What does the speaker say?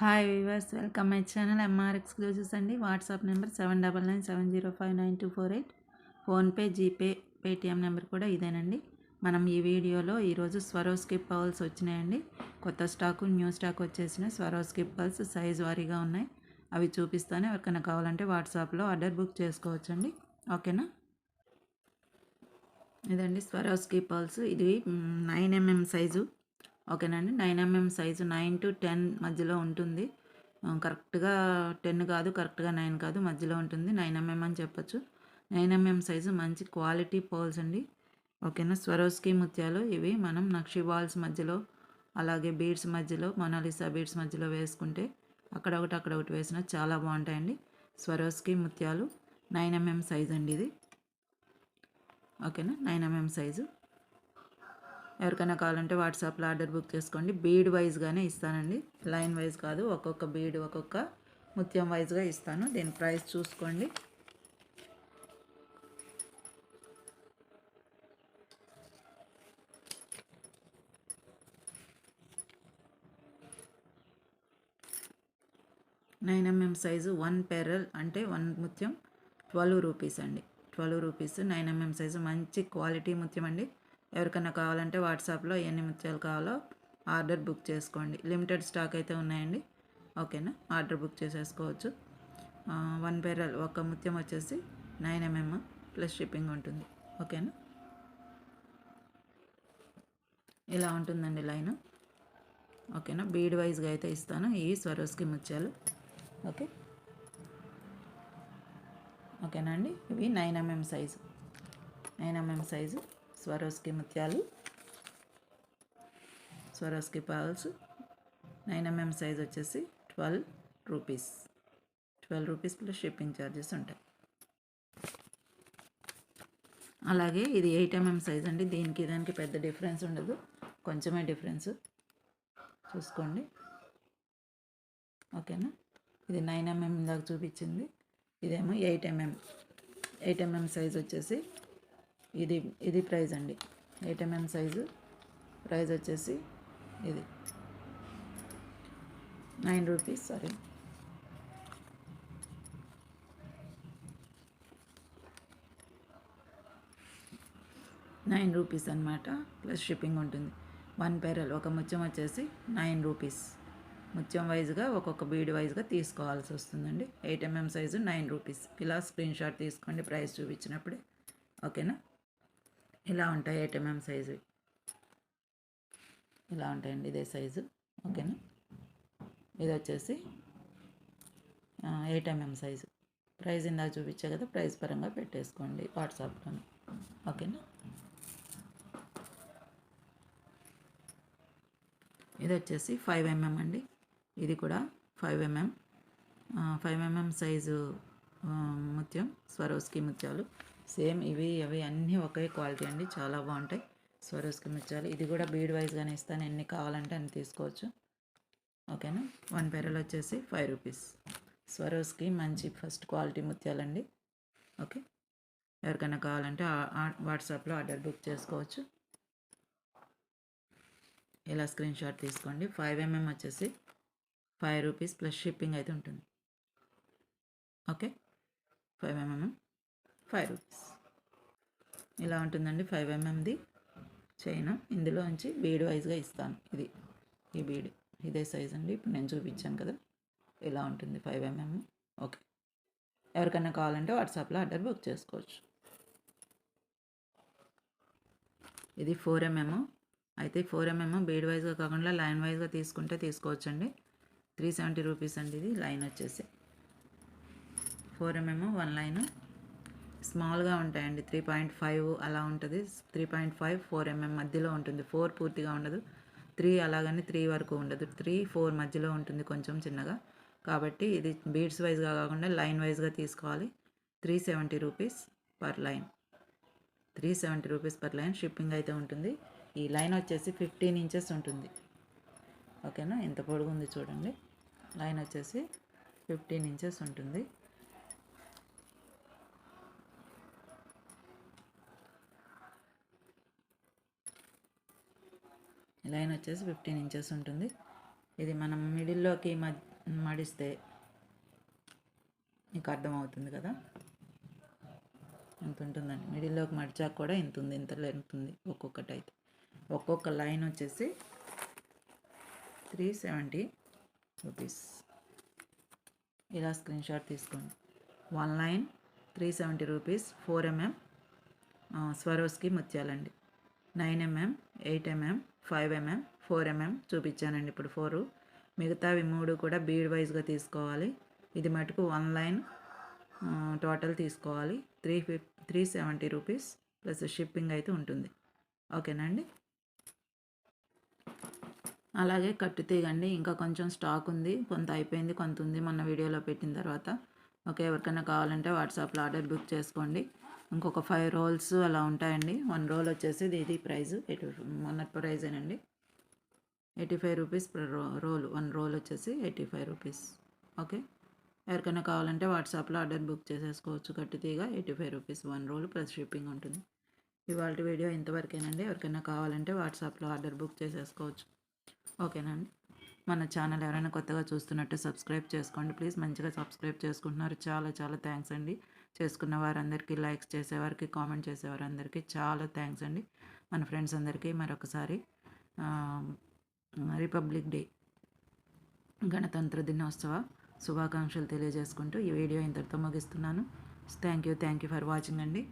Hi viewers welcome my channel MR exclusives అండి. WhatsApp number seven double nine seven zero five nine two four eight. PhonePe GPay Paytm number కూడా ఇదేనండి. మనం ఈ వీడియోలో ఈరోజు స్వరోస్కిప్ పౌల్స్ వచ్చినాయండి. కొత్త స్టాకు న్యూ స్టాక్ వచ్చేసిన స్వరోస్కిప్ పౌల్స్ సైజ్ వారీగా ఉన్నాయి. అవి చూపిస్తాను. ఎవరికైనా కావాలంటే వాట్సాప్లో ఆర్డర్ బుక్ చేసుకోవచ్చండి. ఓకేనా? ఇదండి స్వరోస్కి పర్ల్స్ ఇది నైన్ ఎంఎం సైజు. ఓకేనండి. Nine mm size nine to ten మధ్యలో ఉంటుంది. కరెక్ట్గా టెన్ కాదు కరెక్ట్గా నైన్ కాదు మధ్యలో ఉంటుంది. నైన్ ఎంఎం అని చెప్పొచ్చు. నైన్ ఎంఎం సైజు మంచి క్వాలిటీ పోల్స్ అండి. ఓకేనా? స్వరోస్కి ముత్యాలు ఇవి మనం నక్షి బాల్స్ మధ్యలో అలాగే బీడ్స్ మధ్యలో మొనాలిసా బీడ్స్ మధ్యలో వేసుకుంటే అక్కడ ఒకటి అక్కడ ఒకటి వేసినా చాలా బాగుంటాయండి. స్వరోస్కి ముత్యాలు నైన్ ఎంఎం సైజ్ అండి ఇది. ఓకేనా? Nine mm size. ఎవరికైనా కావాలంటే వాట్సాప్లో ఆర్డర్ బుక్ చేసుకోండి. బీడ్ వైజ్గానే ఇస్తానండి. లైన్ వైజ్ కాదు ఒక్కొక్క బీడ్ ఒక్కొక్క ముత్యం వైజ్గా ఇస్తాను. దీని ప్రైస్ చూసుకోండి. Nine MM size one pearl అంటే వన్ ముత్యం ట్వెల్వ్ రూపీస్ అండి. Twelve rupees nine MM size మంచి క్వాలిటీ ముత్యం అండి. ఎవరికైనా కావాలంటే వాట్సాప్లో ఎన్ని ముత్యాలు కావాలో ఆర్డర్ బుక్ చేసుకోండి. లిమిటెడ్ స్టాక్ అయితే ఉన్నాయండి. ఓకేనా? ఆర్డర్ బుక్ చేసేసుకోవచ్చు. వన్ పెరల్ ఒక ముత్యం వచ్చేసి నైన్ ఎంఎం ప్లస్ షిప్పింగ్ ఉంటుంది. ఓకేనా? ఇలా ఉంటుందండి లైన్. ఓకేనా? బీడ్ వైజ్గా అయితే ఇస్తాను ఈ స్వరోస్కి ముత్యాలు. ఓకే? ఓకేనా అండి? ఇవి nine mm size. Nine mm size. Swarovski ముత్యాలు Swarovski pearls nine MM size వచ్చేసి twelve rupees. Twelve rupees plus shipping charges ఉంటాయి. అలాగే ఇది ఎయిట్ ఎంఎం సైజ్ అండి. దీనికి దానికి పెద్ద డిఫరెన్స్ ఉండదు. కొంచెమే డిఫరెన్స్. చూసుకోండి. ఓకేనా? ఇది నైన్ ఎంఎం ఇందాక చూపించింది. ఇదేమో eight MM eight MM size వచ్చేసి ఇది ఇది ప్రైజ్ అండి. Eight MM size. ప్రైజ్ వచ్చేసి ఇది. Nine rupees sorry. Nine rupees అనమాట ప్లస్ షిప్పింగ్ ఉంటుంది. వన్ పెరల్ ఒక ముత్యం వచ్చేసి నైన్ రూపీస్. ముత్యం వైజ్గా ఒక్కొక్క బీడ్ వైజ్గా తీసుకోవాల్సి వస్తుందండి. Eight mm size nine rupees. ఇలా స్క్రీన్ షాట్ తీసుకోండి ప్రైస్ చూపించినప్పుడే. ఓకేనా? ఇలా ఉంటాయి ఎయిట్ ఎంఎం సైజు ఇలా ఉంటాయండి ఇదే సైజు ఓకేనా? ఇది వచ్చేసి ఎయిట్ ఎంఎం సైజు ప్రైజ్ ఇందాక చూపించా కదా ప్రైస్ పరంగా పెట్టేసుకోండి వాట్సాప్లో ఓకేనా? ఇది వచ్చేసి ఫైవ్ ఎంఎం అండి. ఇది కూడా five MM five MM size ముత్యం స్వరోస్కి ముత్యాలు. సేమ్ ఇవి అవి అన్నీ ఒకే క్వాలిటీ అండి. చాలా బాగుంటాయి. స్వరోస్కి ముత్యాలు. ఇది కూడా బీడ్ వైజ్గానే ఇస్తాను. ఎన్ని కావాలంటే అన్ని తీసుకోవచ్చు. ఓకేనా? వన్ పెరల్ వచ్చేసి ఫైవ్ రూపీస్. స్వరోస్కి మంచి ఫస్ట్ క్వాలిటీ ముత్యాలండి. ఓకే? ఎవరికైనా కావాలంటే వాట్సాప్లో ఆర్డర్ బుక్ చేసుకోవచ్చు. ఇలా స్క్రీన్ షాట్ తీసుకోండి. ఫైవ్ ఎంఎం వచ్చేసి ఫైవ్ రూపీస్ ప్లస్ షిప్పింగ్ అయితే ఉంటుంది. Okay? Five MM. Five rupees ఇలా ఉంటుందండి ఫైవ్ ఎంఎంది చైన్. ఇందులోంచి బీడ్ వైజ్గా ఇస్తాను ఇది. ఈ బీడ్. ఇదే సైజ్ అండి. ఇప్పుడు నేను చూపించాను కదా. ఇలా ఉంటుంది ఫైవ్ ఎంఎం. ఓకే. ఎవరికైనా కావాలంటే వాట్సాప్లో ఆర్డర్ బుక్ చేసుకోవచ్చు. ఇది ఫోర్ ఎంఎం. అయితే ఫోర్ ఎంఎం బీడ్ వైజ్గా కాకుండా లైన్ వైజ్గా తీసుకుంటే తీసుకోవచ్చండి. త్రీ సెవెంటీ రూపీస్ అండి ఇది. లైన్ వచ్చేసి. Four mm one line. స్మాల్గా ఉంటాయండి. త్రీ పాయింట్ ఫైవ్ అలా ఉంటుంది. Three point five four MM మధ్యలో ఉంటుంది. ఫోర్ పూర్తిగా ఉండదు. త్రీ అలాగని త్రీ వరకు ఉండదు. త్రీ ఫోర్ మధ్యలో ఉంటుంది కొంచెం చిన్నగా. కాబట్టి ఇది బీడ్స్ వైజ్గా కాకుండా లైన్ వైజ్గా తీసుకోవాలి. Three seventy rupees per line. Three seventy rupees per line shipping అయితే ఉంటుంది. ఈ లైన్ వచ్చేసి ఫిఫ్టీన్ ఇంచెస్ ఉంటుంది. ఓకేనా? ఎంత పొడుగు ఉంది చూడండి. లైన్ వచ్చేసి ఫిఫ్టీన్ ఇంచెస్ ఉంటుంది. లైన్ వచ్చేసి ఫిఫ్టీన్ ఇంచెస్ ఉంటుంది. ఇది మనం మిడిల్లోకి మడిస్తే మీకు అర్థమవుతుంది కదా? ఇంత ఉంటుందండి మిడిల్లోకి మడిచాక కూడా ఇంత ఉంది ఇంత లెంత్ ఉంది ఒక్కొక్కటి అయితే ఒక్కొక్క లైన్ వచ్చేసి త్రీ సెవెంటీ రూపీస్. ఇలా స్క్రీన్ షాట్ తీసుకోండి. One line three seventy rupees four mm Swarovski ముత్యాలండి. Nine MM eight MM five MM four MM చూపించానండి ఇప్పుడు ఫోరు. మిగతావి మూడు కూడా బీడ్ వైజ్గా తీసుకోవాలి. ఇది మటుకు వన్ లైన్ టోటల్ తీసుకోవాలి. త్రీ ఫిఫ్ three seventy rupees plus shipping అయితే ఉంటుంది. ఓకేనండి అలాగే కట్టు తీగండి. ఇంకా కొంచెం స్టాక్ ఉంది. కొంత అయిపోయింది కొంత ఉంది. మొన్న వీడియోలో పెట్టిన తర్వాత. ఓకే ఎవరికైనా కావాలంటే వాట్సాప్లో ఆర్డర్ బుక్ చేసుకోండి. ఇంకొక ఫైవ్ రోల్స్ అలా ఉంటాయండి. వన్ రోల్ వచ్చేసి ఇది ఇది ప్రైస్ ఎయిటీ మొన్నటి ప్రైజేనండి ఎయిటీ ఫైవ్ రూపీస్ పర్ రో రోల్ వన్ రోల్ వచ్చేసి ఎయిటీ ఫైవ్ రూపీస్ ఓకే ఎవరికైనా కావాలంటే వాట్సాప్లో ఆర్డర్ బుక్ చేసేసుకోవచ్చు. కట్టు తీగ eighty five rupees one roll plus shipping ఉంటుంది. ఇవాళ వీడియో ఇంతవరకేనండి. ఎవరికైనా కావాలంటే వాట్సాప్లో ఆర్డర్ బుక్ చేసేసుకోవచ్చు. ఓకేనండి? మన ఛానల్ ఎవరైనా కొత్తగా చూస్తున్నట్టు సబ్స్క్రైబ్ చేసుకోండి. ప్లీజ్ మంచిగా సబ్స్క్రైబ్ చేసుకుంటున్నారు. చాలా చాలా థ్యాంక్స్ అండి. చేసుకున్న వారందరికీ లైక్స్ చేసేవారికి కామెంట్ చేసేవారందరికీ చాలా థ్యాంక్స్ అండి. మన ఫ్రెండ్స్ అందరికీ మరొకసారి రిపబ్లిక్ డే గణతంత్ర దినోత్సవ శుభాకాంక్షలు తెలియజేసుకుంటూ ఈ వీడియో ఇంతటితో ముగిస్తున్నాను. Thank you thank you for watching అండి.